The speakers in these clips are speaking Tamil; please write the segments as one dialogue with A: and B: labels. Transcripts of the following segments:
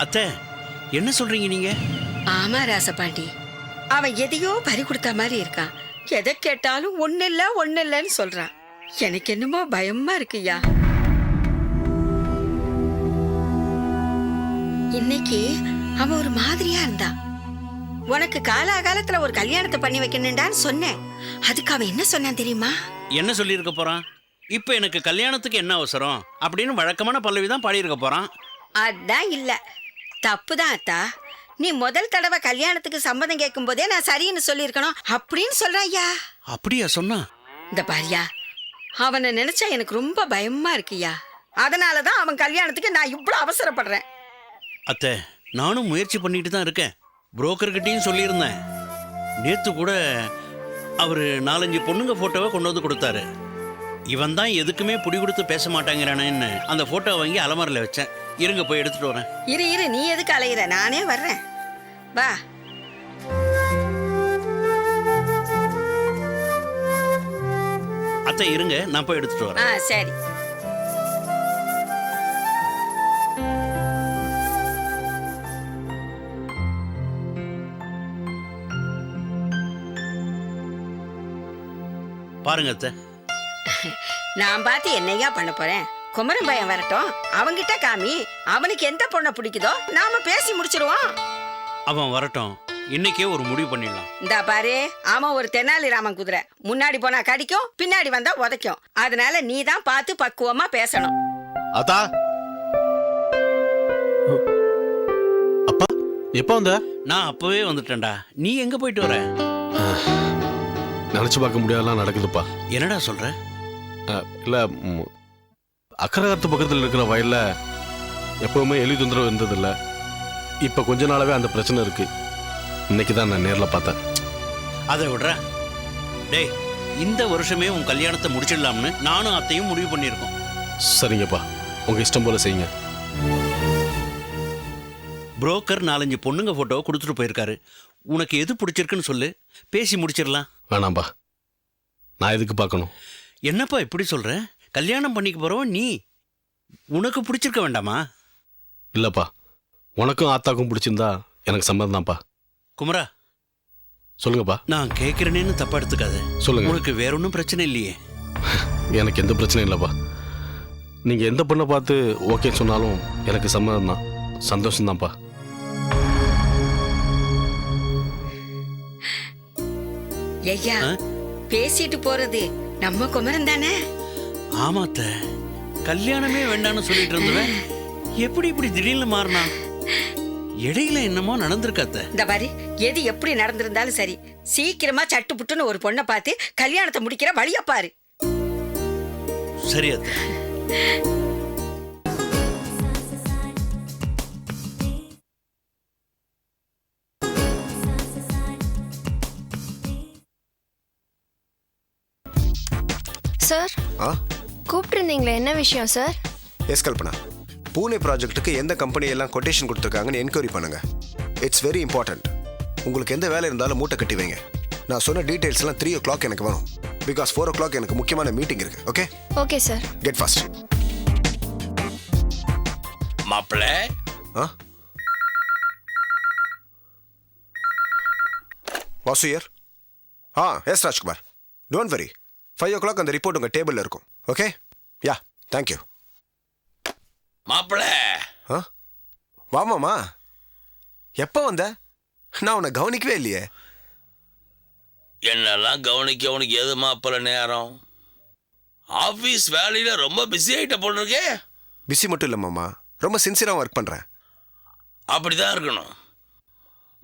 A: அத்தை என்ன சொல்றீங்க நீங்க?
B: ஆமா ராசபாண்டி. அவன் எதையோ பறி கொடுத்த மாதிரி இருக்கான் எதை கேட்டாலும் ஒண்ணு இல்ல ஒண்ணு இல்லன்னு சொல்றான் எனக்கு என்னமோ பயமா இருக்குயா இன்னைக்கு அவன் ஒரு மாதிரியா இருந்தான் உனக்கு காலாகாலத்துல ஒரு கல்யாணத்தை பண்ணி வைக்கணும்டான்னு சொன்னேன். அதுக்கு அவன் என்ன சொன்னான் தெரியுமா?
A: என்ன சொல்லியிருக்க போறான்? இப்போ எனக்கு கல்யாணத்துக்கு என்ன அவசரம்? அப்படின்னு வழக்கமான பல்லவி தான் பாடியிருக்க போறான்.
B: அதான் இல்ல. தப்புதான் அத்தா. நீ முதல் தடவை கல்யாணத்துக்கு சம்மதம் கேட்கும் போதே நான் சரின்னு சொல்லியிருக்கணும். அப்படின்னு சொல்றேன் ஐயா.
A: அப்படியா சொன்னா?
B: இந்த பாரியா அவனை நினைச்சா எனக்கு ரொம்ப பயமா இருக்குயா அதனாலதான் அவன் கல்யாணத்துக்கு நான் இவ்வளவு அவசரப்படுறேன்.
A: அத்தை நானும் முயற்சி பண்ணிட்டு தான் இருக்கேன். புரோக்கர்கிட்டையும் சொல்லியிருந்தேன். நேத்து கூட அவர் நாலஞ்சு பொண்ணுங்க போட்டோவை கொண்டு வந்து கொடுத்தாரு. இவன் தான் எதுக்குமே புடி கொடுத்து பேச மாட்டாங்கிறானேன்னு அந்த போட்டோ வாங்கி அலமாரில் வச்சேன். இருங்க போய் எடுத்துட்டு வரேன்.
B: இரு இரு நீ எதுக்கு அலையிற? நானே வர்றேன். வா.
A: அத்தை இருங்க நான் போய் எடுத்துட்டு வரேன்.
B: ஆ சரி.
A: பாருங்க அத்தை.
B: நான் பார்த்து என்னையா பண்ண போறேன்? குமரன் பையன் வரட்டும். அவன்கிட்ட காமி அவனுக்கு எந்த பொண்ணை பிடிக்குதோ நாம பேசி முடிச்சிருவோம்.
A: அவன் வரட்டும். இன்னைக்கே ஒரு முடிவு பண்ணிடலாம்.
B: இந்த பாரு அவன் ஒரு தெனாலிராமன் குதிரை. முன்னாடி போனா கடிக்கும் பின்னாடி வந்தா உதைக்கும். அதனால நீ தான் பார்த்து பக்குவமா பேசணும்.
C: அத்தா அப்பா எப்போ வந்த?
A: நான் அப்பவே வந்துட்டேன்டா. நீ எங்க போயிட்டு வர?
C: நினச்சி பார்க்க முடியாதெல்லாம் நடக்குதுப்பா.
A: என்னடா சொல்ற?
C: இல்ல அக்கரகத்து பக்கத்தில் இருக்கிற வயல்ல எப்பவுமே எலி தொந்தரவு இருந்ததில்ல. இப்போ கொஞ்ச நாளாவே அந்த பிரச்சனை இருக்கு. இன்னைக்கு தான் நான் நேரில் பார்த்தேன்.
A: அதை விடுற டேய் இந்த வருஷமே உன் கல்யாணத்தை முடிச்சிடலாம்னு நானும் அத்தையும் முடிவு பண்ணியிருக்கோம்.
C: சரிங்கப்பா. உங்க இஷ்டம் போல செய்யுங்க.
A: புரோக்கர் நாலஞ்சு பொண்ணுங்க போட்டோவை கொடுத்துட்டு போயிருக்காரு. உனக்கு எது பிடிச்சிருக்குன்னு சொல்லு. பேசி முடிச்சிடலாம்.
C: வேணாம்பா. நான் எதுக்கு பார்க்கணும்?
A: என்னப்பா இப்படி சொல்ற? கல்யாணம் பண்ணிக்க போறவன் நீ. உனக்கு பிடிச்சிருக்க வேண்டாமா?
C: இல்லப்பா. உனக்கும் ஆத்தாக்கும் பிடிச்சிருந்தா எனக்கு சம்மதம் தான்ப்பா
A: குமரா.
C: சொல்லுங்கப்பா.
A: நான் கேட்கிறேனேன்னு தப்பா எடுத்துக்காத.
C: சொல்லுங்க.
A: உனக்கு வேற ஒன்றும் பிரச்சனை இல்லையே.
C: எனக்கு எந்த பிரச்சனையும் இல்லைப்பா. நீங்க எந்த பொண்ணை பார்த்து ஓகே சொன்னாலும் எனக்கு சம்மதம் தான் சந்தோஷம் தான்ப்பா
B: ஐயா? பேசிட்டு போறது. நம்ம குமரன் தானே?
A: ஆமாத்த கல்யாணமே வேண்டாம்னு சொல்லிட்டு இருந்தவன் எப்படி இப்படி திடீர்னு மாறினா இடையில என்னமோ நடந்திருக்காத்த
B: இந்த பாரு எது எப்படி நடந்திருந்தாலும் சரி. சீக்கிரமா சட்டு புட்டுன்னு ஒரு பொண்ணை பார்த்து கல்யாணத்தை முடிக்கிற வழிய பாரு.
A: சரி
D: சார்?
E: ஆ?
D: கூப்பிட்டுருந்தீங்களே என்ன விஷயம் சார்?
E: எஸ் கல்பனா. பூனே ப்ராஜெக்ட்டுக்கு எந்த கம்பெனி எல்லாம் கொட்டேஷன் கொடுத்துருக்காங்கன்னு என்கொயரி பண்ணுங்க. இட்ஸ் வெரி இம்பார்ட்டன்ட் உங்களுக்கு எந்த வேலை இருந்தாலும் மூட்டை கட்டி வைங்க. நான் சொன்ன டீடைல்ஸ் எல்லாம் த்ரீ ஓ கிளாக் எனக்கு வேணும் பிகாஸ் ஃபோர் ஓ கிளாக் எனக்கு முக்கியமான மீட்டிங் இருக்கு okay
D: okay sir.
E: Get fast
F: மாப்பிள்ள?
E: ஆ? வாசுயர் ஆ yes Rajkumar. Don't worry five o'clock அந்த ரிப்போர்ட் உங்கள் டேபிளில் இருக்கும். ஓகே யா தேங்க்யூ
F: மாப்பிள்ள
E: ஆ வாமாமா எப்போ வந்த? நான் உன்னை கவனிக்கவே இல்லையே.
F: என்னெல்லாம் கவனிக்க உனக்கு எது மாப்பிள்ள நேரம்? ஆபீஸ் வேலையில ரொம்ப பிஸி ஆயிட்ட போல இருக்கே
E: பிஸி மட்டும் இல்லை மாமா. ரொம்ப சின்சியராக ஒர்க் பண்ணுறேன்
F: அப்படிதான் இருக்கணும்.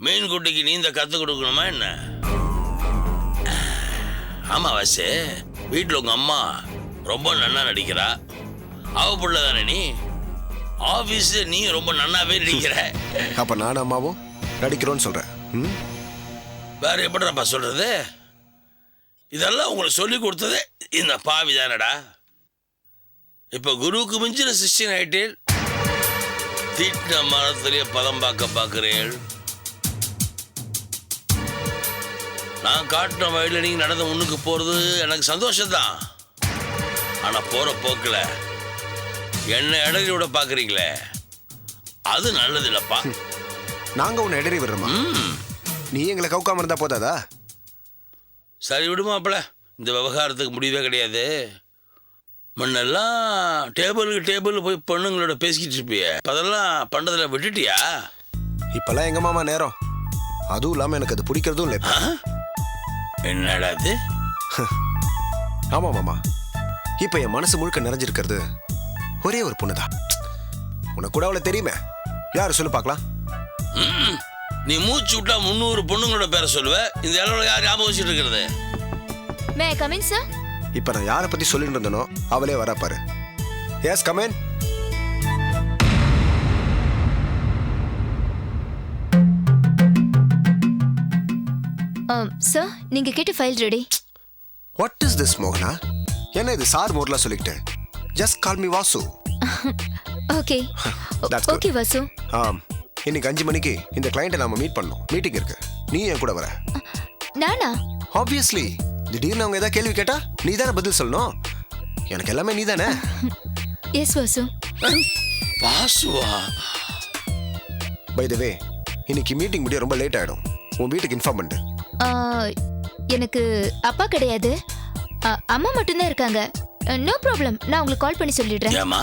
F: மீன் குட்டிக்கு நீந்த கத்து கொடுக்கணுமா என்ன? ஆமா வாசு வீட்டில் உங்க அம்மா ரொம்ப நன்னா நடிக்கிறா. அவ புள்ள தானே நீ? ஆபீஸ் நீ ரொம்ப நன்னாவே நடிக்கிற.
E: அப்போ நான் அம்மாவும் நடிக்கிறோன்னு சொல்கிறேன்
F: வேற எப்படிடாப்பா சொல்றது? இதெல்லாம் உங்களுக்கு சொல்லி கொடுத்ததே இந்த பாவி தானடா. இப்ப குருவுக்கு மிஞ்சின சிஷ்யன் ஆயிட்டேன் தீட்டின மரத்திலேயே பதம் பார்க்க பார்க்கிறேன் நான் காட்டின வழியில நீங்க நடந்து முன்னுக்கு போறது எனக்கு சந்தோஷம்தான். ஆனா போற போக்குல என்ன இடறி விட பாக்குறீங்களே? அது நல்லது இல்லப்பா
E: நாங்க உன்னை இடறி விடுறோமா? நீ எங்களை கவுக்காம இருந்தா போதாதா?
F: சரி விடுமாப்ல இந்த விவகாரத்துக்கு முடிவே கிடையாது. முன்னெல்லாம் டேபிளுக்கு டேபிள் போய் பொண்ணுங்களோட பேசிக்கிட்டு இருப்பியே. இப்ப அதெல்லாம் பண்ணதில் விட்டுட்டியா?
E: இப்பெல்லாம் எங்க மாமா நேரம். அதுவும் இல்லாம எனக்கு அது பிடிக்கிறதும் இல்லை.
F: என்னடா இது?
E: ஆமா மாமா. இப்ப என் மனசு முழுக்க நிறைஞ்சிருக்கிறது ஒரே ஒரு பொண்ணுதான் உனக்கு கூட அவளை தெரியுமே. யார் சொல்லு பார்க்கலாம்.
F: நீ மூச்சு விட்டா முந்நூறு பொண்ணுங்களோட பேரை சொல்லுவ. இந்த அளவில் யார் ஞாபகம் வச்சுட்டு இருக்கிறது?
D: மே கமின் சார்
E: இப்ப நான் யாரை பத்தி சொல்லிட்டு இருந்தனோ அவளே வரா பாரு. எஸ் கமேன்
D: சார் நீங்க கேட்ட file ready
E: what is this மோகனா என்ன இது சார் மோர்லாம் சொல்லிக்கிட்டு? Just call me Vasu
D: okay
E: That's good.
D: Okay Vasu
E: ஆம் இன்னைக்கு அஞ்சு மணிக்கு இந்த கிளைண்ட்டை நாம மீட் பண்ணோம் மீட்டிங் இருக்கு. நீ என் கூட வர?
D: நானா?
E: ஆப்வியஸ்லி திடீர்னு அவங்க ஏதாவது கேள்வி கேட்டா நீ தானே பதில் சொல்லணும்? எனக்கு எல்லாமே நீ தானே?
D: எஸ் வாசு
F: பாசுவா
E: பை த வே இன்னைக்கு மீட்டிங் முடிய ரொம்ப லேட் ஆயிடும். உன் வீட்டுக்கு இன்ஃபார்ம் பண்ணிட்டு
D: ஆ, எனக்கு அப்பா கிடையாது. அம்மா மட்டும்தான் இருக்காங்க. நோ ப்ராப்ளம் நான் உங்களுக்கு கால் பண்ணி சொல்லிடுறேன்.
F: ஏமா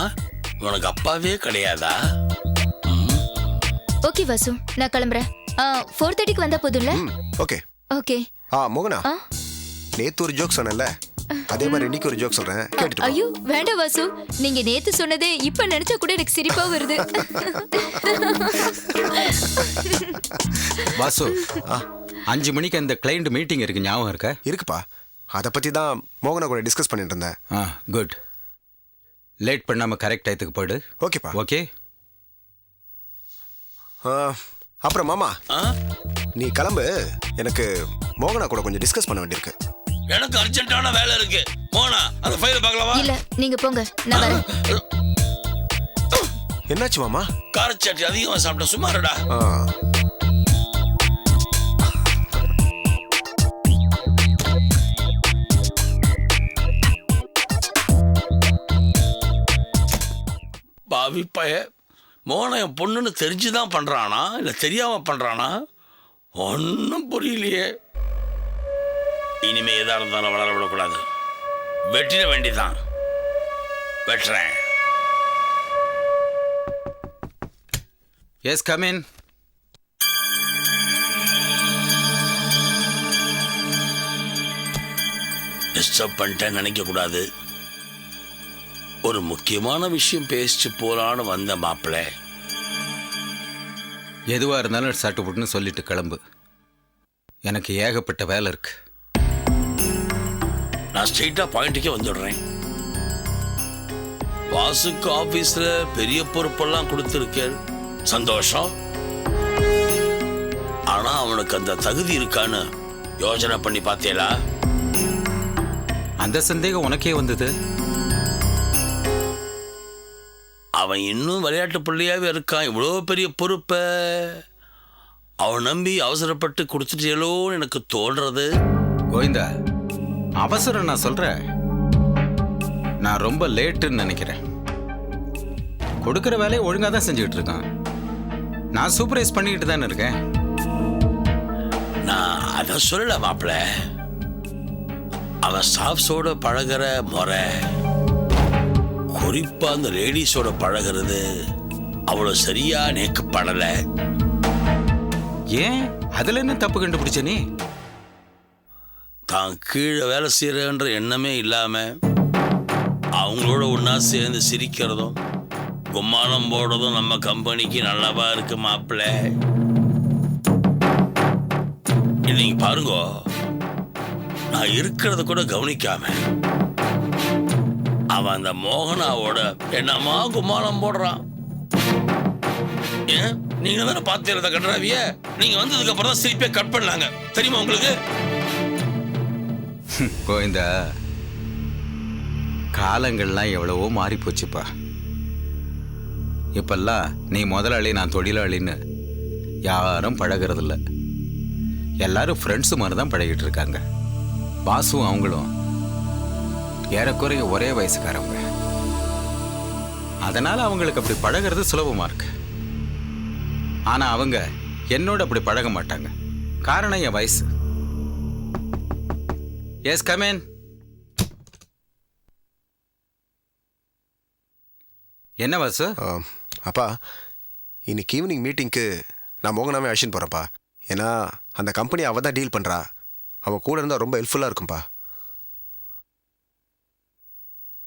F: உனக்கு அப்பாவே கிடையாதா?
D: ஓகே வாசு. நான் கிளம்புறேன். ஃபோர் தேர்ட்டிக்கு வந்தா போதும்ல?
E: ம் ஓகே
D: ஓகே
E: ஆ மோகனா.
D: ஆ?
E: நேத்து ஒரு ஜோக் சொன்னேன்ல. அதே மாதிரி இன்னைக்கு ஒரு ஜோக் சொல்றேன். கேட்டுட்டு போ.
D: ஐயோ வேண்டாம் வாசு. நீங்க நேத்து சொன்னதே இப்ப நினைச்சா கூட எனக்கு சிரிப்பா வருது.
G: வாசு
E: ஆ
G: அஞ்சு மணிக்கு அந்த கிளைண்ட் மீட்டிங் இருக்கு ஞாபகம் இருக்க?
E: இருக்குப்பா. அதை பத்தி தான் மோகனா கூட டிஸ்கஸ் பண்ணிட்டு இருந்தேன்.
G: ஆ குட் லேட் பண்ணாம கரெக்ட் டயத்துக்கு போயிடு.
E: ஓகேப்பா.
G: ஓகே
E: ஆ, அப்புறம் மாமா
F: ஆ?
E: நீ கிளம்பு. எனக்கு மோகனா கூட கொஞ்சம் டிஸ்கஸ் பண்ண வேண்டியிருக்கு.
F: எனக்கு அர்ஜென்ட்டான வேலை இருக்கு. போனா அந்த ஃபைலை பார்க்கலாமா?
D: இல்ல நீங்க போங்க நான் வரேன்.
E: என்னாச்சு மாமா?
F: காரச்சாட்டி அதிகமாக சாப்பிட்ட சுமாரடா
E: ஆ.
F: பாவி பய மோன என் பொண்ணுன்னு தெரிஞ்சுதான் பண்றானா? இல்ல தெரியாம பண்றானா? ஒன்றும் புரியலையே. இனிமே எதா இருந்தாலும் வளர விடக்கூடாது. வெட்டிட வேண்டியதான் வெட்டுறேன்.
G: எஸ் கமின்
F: டிஸ்டர்ப் பண்ணிட்டேன்னு நினைக்க கூடாது ஒரு முக்கியமான விஷயம் பேசிச்சு போலான்னு வந்த மாப்பிள்ளை
G: எதுவா இருந்தாலும் சட்டு புட்டுன்னு சொல்லிட்டு கிளம்பு. எனக்கு ஏகப்பட்ட வேலை இருக்கு.
F: நான் ஸ்ட்ரெயிட்டா பாயிண்ட்டுக்கே வந்துடுறேன். வாசுக்கு ஆபீஸ்ல பெரிய பொறுப்பெல்லாம் கொடுத்துருக்கேன். சந்தோஷம். ஆனா அவனுக்கு அந்த தகுதி இருக்கான்னு யோசனை பண்ணி பார்த்தேலா
G: அந்த சந்தேகம் உனக்கே வந்தது?
F: அவன் இன்னும் விளையாட்டு பிள்ளையாவே இருக்கான். இவ்வளோ பெரிய பொறுப்பை அவன் நம்பி அவசரப்பட்டு கொடுத்துட்டேலோன்னு எனக்கு தோன்றது.
G: கோவிந்தா அவசரம் நான் சொல்றேன். நான் ரொம்ப லேட்டுன்னு நினைக்கிறேன். கொடுக்குற வேலையை ஒழுங்காக தான் செஞ்சுக்கிட்டு இருக்கான். நான் சூப்பரைஸ் பண்ணிக்கிட்டு தானே இருக்கேன்.
F: நான் அதை சொல்லல மாப்பிள. அவன் ஸ்டாஃப்ஸோட பழகுற முறை. குறிப்பா அந்த லேடிஸோட பழகுறது அவ்வளோ சரியா நேக்கப்படலை.
G: ஏன்? அதுல என்ன தப்பு கண்டுபிடிச்ச நீ?
F: தான் கீழே வேலை செய்யறன்ற எண்ணமே இல்லாம அவங்களோட ஒண்ணா சேர்ந்து சிரிக்கிறதும் கும்மாளம் போடுறதும் நம்ம கம்பெனிக்கு நல்லவா இருக்கு மாப்பிள்ள. இன்னைக்கு பாருங்க. நான் இருக்கிறத கூட கவனிக்காம அவன் அந்த மோகனாவோட என்னமா கும்மாளம் போடுறான்? ஏன்? நீங்க தானே பார்த்து கட்டுறாவிய நீங்க வந்ததுக்கு அப்புறம் தான் சிரிப்பே கட் பண்ணாங்க. தெரியுமா உங்களுக்கு?
G: கோவிந்தா காலங்கள்லாம் எவ்வளவோ மாறி போச்சுப்பா. இப்பெல்லாம் நீ முதலாளி நான் தொழிலாளின்னு யாரும் பழகுறதில்ல. எல்லாரும் ஃப்ரெண்ட்ஸு மாதிரி தான் பழகிட்டு இருக்காங்க. பாசுவும் அவங்களும் ஏறக்குறைய ஒரே வயசுக்காரவங்க. அதனால அவங்களுக்கு அப்படி பழகுறது சுலபமா இருக்கு. ஆனா அவங்க என்னோட அப்படி பழக மாட்டாங்க. காரணம் என் வயசு. எஸ் கமேன் என்ன வாசு?
E: அப்பா இன்னைக்கு ஈவினிங் மீட்டிங்க்கு நான் மோகனாமே அழைச்சின்னு போகிறேன்ப்பா ஏன்னா அந்த கம்பெனி அவள் தான் டீல் பண்ணுறா அவள் கூட இருந்தால் ரொம்ப ஹெல்ப்ஃபுல்லாக இருக்கும்ப்பா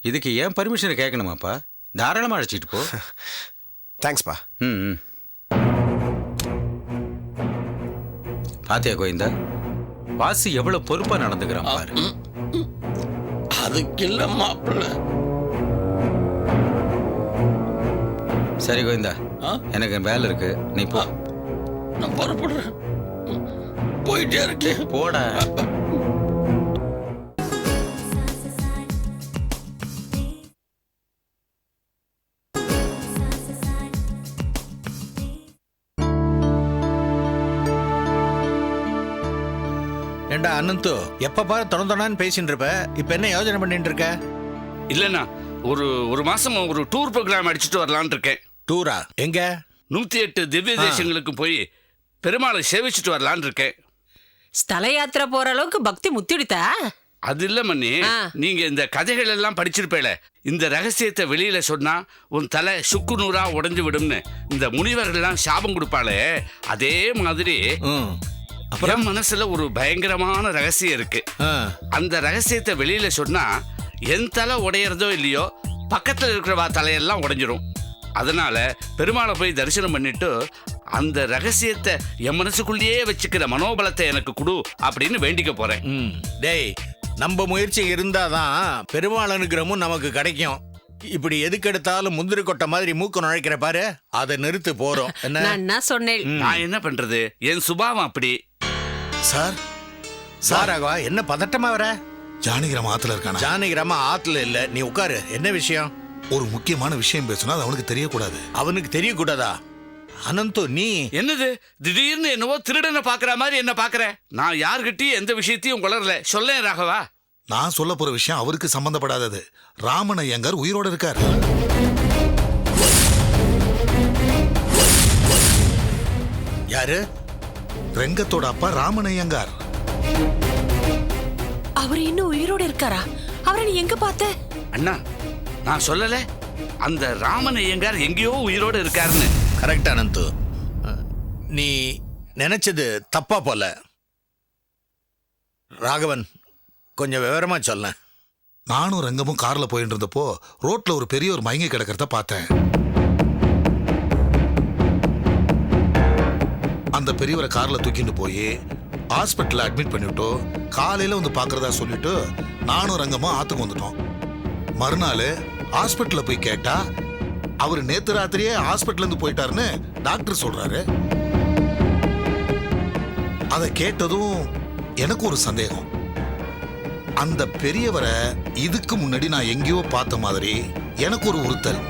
G: இதுக்கு ஏன் பர்மிஷன் கேட்கணுமாப்பா? தாராளமா அழைச்சிட்டு போ.
E: தேங்க்ஸ்ப்பா
G: ம் ம். பாத்தியா கோவிந்தா? வாசு எவ்வளவு பொறுப்பா நடந்துக்கிறான் பாரு.
F: அதுக்கு இல்லை மாப்பிள்ள.
G: சரி கோவிந்தா
F: ஆ?
G: எனக்கு வேலை இருக்கு. நீ போ.
F: நான் புறப்படுறேன். போயிட்டே இருக்கேன்.
G: போடா.
H: ஏண்டா அனந்து? எப்ப பாரு தொண பேசிட்டு இருப்ப. இப்ப என்ன யோசனை பண்ணிட்டு இருக்க?
I: இல்லைண்ணா ஒரு ஒரு மாசம் ஒரு டூர் ப்ரோக்ராம் அடிச்சுட்டு வரலான்னு இருக்கேன்.
H: டூரா? எங்க?
I: நூத்தி எட்டு திவ்ய தேசங்களுக்கு போய் பெருமாளை சேவிச்சுட்டு வரலான்னு இருக்கேன்.
J: ஸ்தல யாத்திரை போற அளவுக்கு பக்தி முத்திடுதா
I: அது இல்ல மண்ணி. நீங்க இந்த கதைகள் எல்லாம் படிச்சிருப்பேல. இந்த ரகசியத்தை வெளியில சொன்னா உன் தலை சுக்கு நூறா உடைஞ்சு விடும்னு. இந்த முனிவர்கள்லாம் சாபம் கொடுப்பாளே அதே மாதிரி
H: ம்
I: என் மனசுல ஒரு பயங்கரமான ரகசியம் இருக்கு. அந்த ரகசியத்தை வெளியில சொன்னா என் தலை உடையறதோ இல்லையோ பக்கத்துல இருக்கிறவா தலையெல்லாம் உடைஞ்சிரும். அதனால பெருமாளை போய் தரிசனம் பண்ணிட்டு அந்த ரகசியத்தை என் மனசுக்குள்ளேயே வச்சுக்கிற மனோபலத்தை எனக்கு கொடு அப்படின்னு வேண்டிக்க போறேன்.
H: டேய் நம்ம முயற்சி இருந்தாதான் பெருமாள் அனுகிரகமும் நமக்கு கிடைக்கும். இப்படி எதுக்கெடுத்தாலும் முந்திரி கொட்டை மாதிரி மூக்கு நுழைக்கிற பாரு அதை நிறுத்து போறோம். என்ன?
J: நான் என்ன சொன்னேன்?
I: நான் என்ன பண்றது? என் சுபாவம் அப்படி.
K: சார்?
H: சாராகவா என்ன பதட்டமா வர?
K: ஜானகிராம ஆத்துல இருக்கானா?
H: ஜானகிராம ஆத்துல இல்ல. நீ உட்காரு. என்ன விஷயம்?
K: ஒரு முக்கியமான விஷயம் பேசுனா அது அவனுக்கு தெரியக்கூடாது.
H: அவனுக்கு தெரியக்கூடாதா? அனந்து நீ?
I: என்னது? திடீர்னு என்னவோ திருடனை பாக்குற மாதிரி என்ன பாக்குற? நான் யார்கிட்டயும் எந்த விஷயத்தையும் குளரல சொல்லேன் ராகவா.
K: நான் சொல்ல போற விஷயம் அவருக்கு சம்பந்தப்படாதது. ராமன் ஐயங்கார் உயிரோட இருக்காரு.
H: யாரு?
K: ரெங்கத்தோட அப்பா ராமன் ஐயங்கார்.
J: அவர் இன்னும் உயிரோட இருக்காரா? அவரை நீ எங்க பார்த்த?
I: அண்ணா நான் சொல்லல. அந்த ராமன் ஐயங்கார் எங்கேயோ உயிரோடு இருக்காருன்னு.
H: கரெக்ட் அனந்து. நீ நினைச்சது தப்பா போல. ராகவன் கொஞ்சம் விவரமா சொல்ல
K: நானும் ரெங்கமும் கார்ல போயிட்டு இருந்தப்போ ரோட்ல ஒரு பெரிய ஒரு மயங்கி கிடக்கிறத பார்த்தேன். அந்த பெரியவரை காரில் தூக்கிட்டு போய் ஹாஸ்பிட்டலில் அட்மிட் பண்ணிவிட்டோ காலையில் வந்து பார்க்குறதா சொல்லிட்டு நானும் ரங்கமாக ஆற்றுக்கு வந்துட்டோம். மறுநாள் ஹாஸ்பிட்டலில் போய் கேட்டால் அவர் நேற்று ராத்திரியே ஹாஸ்பிட்டலேருந்து போயிட்டாருன்னு டாக்டர் சொல்கிறாரு அதை கேட்டதும் எனக்கு ஒரு சந்தேகம். அந்த பெரியவரை இதுக்கு முன்னாடி நான் எங்கேயோ பார்த்த மாதிரி எனக்கு ஒரு உறுத்தல்.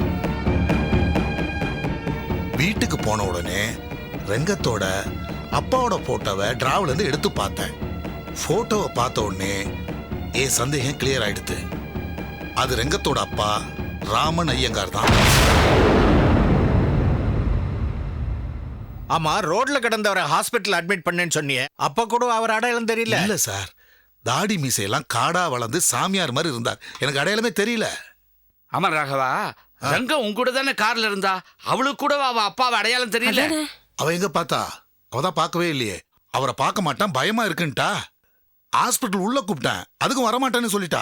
K: வீட்டுக்கு போன உடனே ரெங்கத்தோட அப்பாவோட போட்டோவை டிராவல இருந்து எடுத்து பார்த்தேன். போட்டோவை பார்த்த உடனே என் சந்தேகம் கிளியர் ஆயிடுது அது ரெங்கத்தோட அப்பா ராமன் ஐயங்கார் தான்.
H: ஆமா ரோட்ல கிடந்தவரை ஹாஸ்பிட்டல் அட்மிட் பண்ணேன்னு சொன்னியே. அப்ப கூட அவர் அடையாளம் தெரியல.
K: இல்ல சார். தாடி மீசையெல்லாம் காடா வளர்ந்து சாமியார் மாதிரி இருந்தார். எனக்கு அடையாளமே தெரியல.
I: ஆமா ராகவா. ரங்கம் உன் கூட தானே கார்ல இருந்தா? அவளுக்கு கூட அவ அப்பாவை அடையாளம் தெரியல?
K: அவ எங்க பார்த்தா? அவ தான் பார்க்கவே இல்லையே. அவரை பார்க்க மாட்டான் பயமா இருக்குன்ட்டா. ஹாஸ்பிட்டல் உள்ள கூப்பிட்டேன். அதுக்கும் வரமாட்டேன்னு சொல்லிட்டா.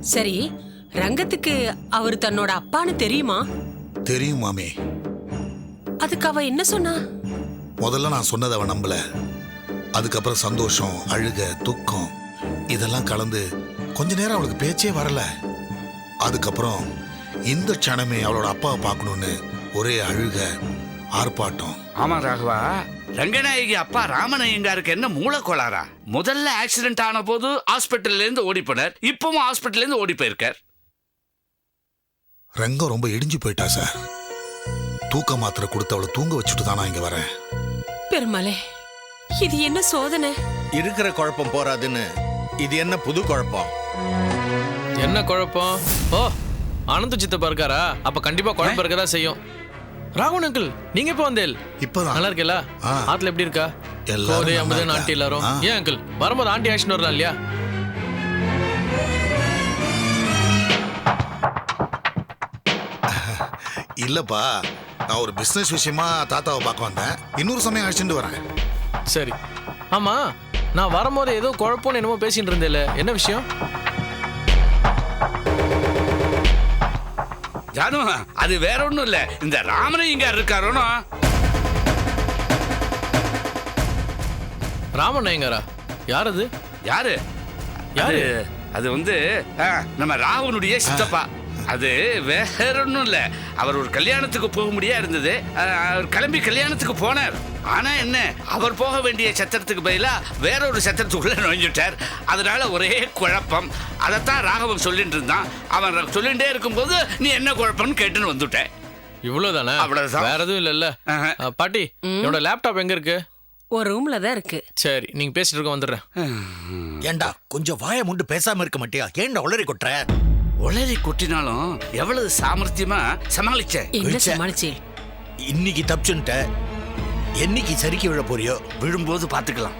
J: சரி ரங்கத்துக்கு அவர் தன்னோட அப்பான்னு தெரியுமா?
K: தெரியும் மாமி.
J: அதுக்கு அவ என்ன சொன்னா?
K: முதல்ல நான் சொன்னதை அவன் நம்பல. அதுக்கப்புறம் சந்தோஷம் அழுக துக்கம் இதெல்லாம் கலந்து கொஞ்ச நேரம் அவளுக்கு பேச்சே வரல. அதுக்கப்புறம் இந்த க்ஷணமே அவளோட அப்பாவை பார்க்கணும்னு ஒரே அழுக ஆர்ப்பாட்டம்.
I: ஆமா ராகவா. ரங்கநாயகி அப்பா ராமன் ஐயங்காருக்கு என்ன மூலக்கோளாரா முதல்ல ஆக்சிடென்ட் ஆன போது ஹாஸ்பிட்டல்ல இருந்து ஓடி போனார். இப்பவும் ஹாஸ்பிட்டல்ல இருந்து ஓடி போயிருக்கார்.
K: ரங்கம் ரொம்ப இடிஞ்சு போயிட்டா சார். தூக்க மாத்திரை கொடுத்து அவளை தூங்க வச்சுட்டு தான் இங்க வரேன்.
J: பெருமாளே இது என்ன சோதனை?
H: இருக்கிற குழப்பம் போறாதுன்னு இது என்ன புது குழப்பம்?
L: என்ன குழப்பம்? ஓ ஆனந்த சித்தப்பா இருக்காரா? அப்ப கண்டிப்பா குழம்பு இருக்க தான் செய்யும். ராகுன் அங்கிள் நீங்க எப்போ வந்தேல்
K: இப்பதான்.
L: நல்லா இருக்கல. ஆத்துல எப்படி இருக்கா?
K: எல்லாரும்
L: அமுதன். ஆண்டி எல்லாரும். ஏன் அங்கிள்? வரும்போது ஆண்டி ஆக்ஷன் வரலாம் இல்லையா?
K: இல்லப்பா நான் ஒரு பிசினஸ் விஷயமா தாத்தாவை பார்க்க வந்தேன். இன்னொரு சமயம் அழைச்சிட்டு வரேன்.
L: சரி. ஆமா நான் வரும்போது ஏதோ குழப்பம்னு என்னமோ பேசிட்டு இருந்தேல என்ன விஷயம்?
I: ஜானு அது வேற ஒண்ணும் இல்ல. இந்த ராமனை இங்க இருக்காரோனோ
L: ராமன் நாயங்காரா யார்? அது
I: யாரு?
L: யாரு?
I: அது- வந்து ஆ, நம்ம ராவனுடைய சித்தப்பா. அது வேற ஒன்றும் இல்லை. அவர் ஒரு கல்யாணத்துக்கு போக முடியா இருந்தது. ஆ, அவர் கிளம்பி கல்யாணத்துக்கு போனார். ஆனா என்ன அவர் போக வேண்டிய சத்திரத்துக்கு பதிலா வேற ஒரு சத்திரத்துக்குள்ள நுழைஞ்சிட்டார். அதனால ஒரே குழப்பம். அதைத்தான் ராகவன் சொல்லிட்டு இருந்தான். அவன் சொல்லிட்டே இருக்கும்போது நீ என்ன குழப்பம்னு கேட்டுன்னு வந்துட்டேன்
L: இவ்வளவுதானே?
I: அவ்வளவுதான்.
L: வேற எதுவும் இல்லைல்ல. பாட்டி என்னோட லேப்டாப் எங்க இருக்கு?
J: ஒரு ரூம்ல தான் இருக்கு.
L: சரி நீங்க பேசிட்டு இருக்க வந்துடுறேன்.
H: ஏண்டா கொஞ்சம் வாயை முண்டு பேசாம இருக்க மாட்டியா? ஏன்டா உளறி கொட்டுற?
I: உளறி கொட்டினாலும் எவ்வளவு சாமர்த்தியமா சமாளிச்சேன்
J: என்ன
H: விழிச்ச.
J: சமாளிச்சு?
H: இன்னைக்கு தப்பிச்சுன்ட்ட. என்னைக்கு சறுக்கி விழ போறியோ
I: விழும்போது பார்த்துக்கலாம்.